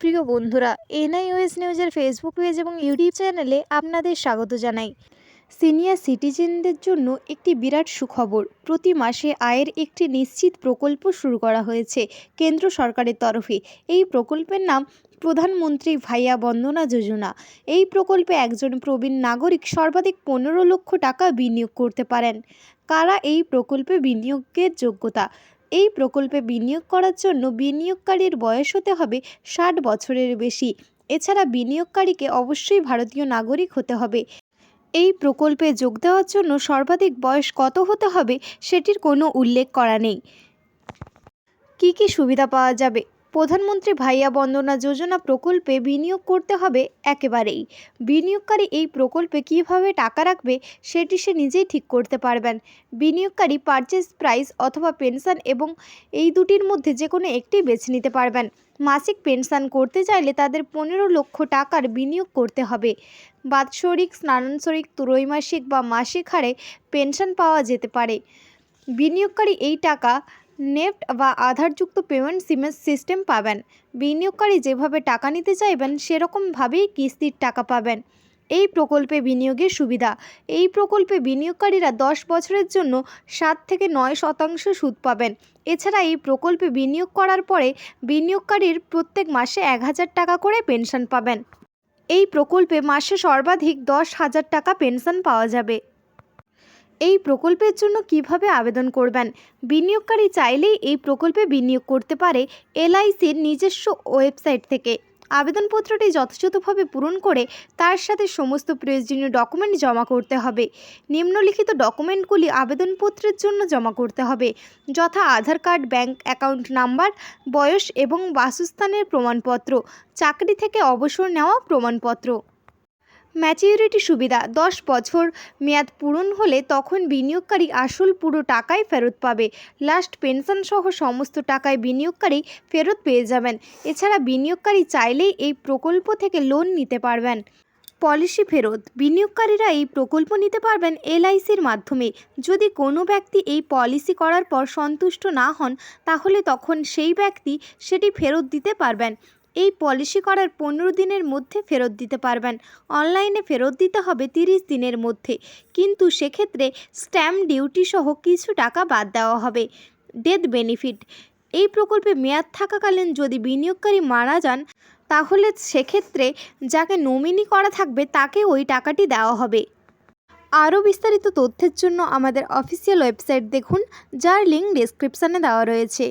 প্রিয় বন্ধুরা, এনআইওএস নিউজের ফেসবুক পেজ এবং ইউটিউব চ্যানেলে আপনাদের স্বাগত জানাই। সিনিয়র সিটিজেনদের জন্য একটি বিরাট সুখবর, প্রতি মাসে আয়ের একটি নিশ্চিত প্রকল্প শুরু করা হয়েছে কেন্দ্র সরকারের তরফে। এই প্রকল্পের নাম প্রধানমন্ত্রী ভাইয়া বন্দনা যোজনা। এই প্রকল্পে একজন প্রবীণ নাগরিক সর্বাধিক পনেরো লক্ষ টাকা বিনিয়োগ করতে পারেন। কারা এই প্রকল্পে বিনিয়োগের যোগ্যতা? এই প্রকল্পে বিনিয়োগ করার জন্য বিনিয়োগকারীর বয়স হতে হবে ষাট বছরের বেশি। এছাড়া বিনিয়োগকারীকে অবশ্যই ভারতীয় নাগরিক হতে হবে। এই প্রকল্পে যোগ দেওয়ার জন্য সর্বাধিক বয়স কত হতে হবে সেটির কোনো উল্লেখ করা নেই। কি কি সুবিধা পাওয়া যাবে? প্রধানমন্ত্রী ভাইয়া বন্দনা যোজনা প্রকল্পে বিনিয়োগ করতে হবে একেবারেই। বিনিয়োগকারী এই প্রকল্পে কীভাবে টাকা রাখবে সেটি সে নিজেই ঠিক করতে পারবেন। বিনিয়োগকারী পারচেস প্রাইস অথবা পেনশন এবং এই দুটির মধ্যে যে কোনো একটি বেছে নিতে পারবেন। মাসিক পেনশন করতে চাইলে তাদের পনেরো লক্ষ টাকার বিনিয়োগ করতে হবে। বাৎসরিক স্নানান্তরিক ত্রৈমাসিক বা মাসিক হারে পেনশন পাওয়া যেতে পারে। বিনিয়োগকারী এই টাকা নেফট বা আধারযুক্ত পেমেন্ট সিমেন্ট সিস্টেম পাবেন। বিনিয়োগকারী যেভাবে টাকা নিতে চাইবেন, সেরকমভাবেই কিস্তির টাকা পাবেন। এই প্রকল্পে বিনিয়োগের সুবিধা। এই প্রকল্পে বিনিয়োগকারীরা দশ বছরের জন্য সাত থেকে নয় শতাংশ সুদ পাবেন। এছাড়া এই প্রকল্পে বিনিয়োগ করার পরে বিনিয়োগকারীর প্রত্যেক মাসে এক হাজার টাকা করে পেনশন পাবেন। এই প্রকল্পে মাসে সর্বাধিক দশ হাজার টাকা পেনশন পাওয়া যাবে। এই প্রকল্পের জন্য কীভাবে আবেদন করবেন? বিনিয়োগকারী চাইলেই এই প্রকল্পে বিনিয়োগ করতে পারে এলআইসির নিজস্ব ওয়েবসাইট থেকে। আবেদনপত্রটি যথাযথভাবে পূরণ করে তার সাথে সমস্ত প্রয়োজনীয় ডকুমেন্ট জমা করতে হবে। নিম্নলিখিত ডকুমেন্টগুলি আবেদনপত্রের জন্য জমা করতে হবে, যথা Aadhaar card, bank account number, বয়স এবং বাসস্থানের প্রমাণপত্র, চাকরি থেকে অবসর নেওয়া প্রমাণপত্র। ম্যাচিউরিটি সুবিধা দশ বছর মেয়াদ পূরণ হলে তখন বিনিয়োগকারী আসল পুরো টাকাই ফেরত পাবে। লাস্ট পেনশন সহ সমস্ত টাকায় বিনিয়োগকারী ফেরত পেয়ে যাবেন। এছাড়া বিনিয়োগকারী চাইলেই এই প্রকল্প থেকে লোন নিতে পারবেন। পলিসি ফেরত। বিনিয়োগকারীরা এই প্রকল্প নিতে পারবেন এলআইসির মাধ্যমে। যদি কোনো ব্যক্তি এই পলিসি করার পর সন্তুষ্ট না হন, তাহলে তখন সেই ব্যক্তি সেটি ফেরত দিতে পারবেন। এই পলিসি করার পনেরো দিনের মধ্যে ফেরত দিতে পারবেন। অনলাইনে ফেরত দিতে হবে তিরিশ দিনের মধ্যে। কিন্তু সেক্ষেত্রে স্ট্যাম্প ডিউটি সহ কিছু টাকা বাদ দেওয়া হবে। Death benefit. এই প্রকল্পে মেয়াদ থাকাকালীন যদি বিনিয়োগকারী মারা যান, তাহলে সেক্ষেত্রে যাকে নমিনি করা থাকবে, তাকে ওই টাকাটি দেওয়া হবে। আরও বিস্তারিত তথ্যের জন্য আমাদের অফিসিয়াল ওয়েবসাইট দেখুন, যার লিঙ্ক ডেসক্রিপশানে দেওয়া রয়েছে।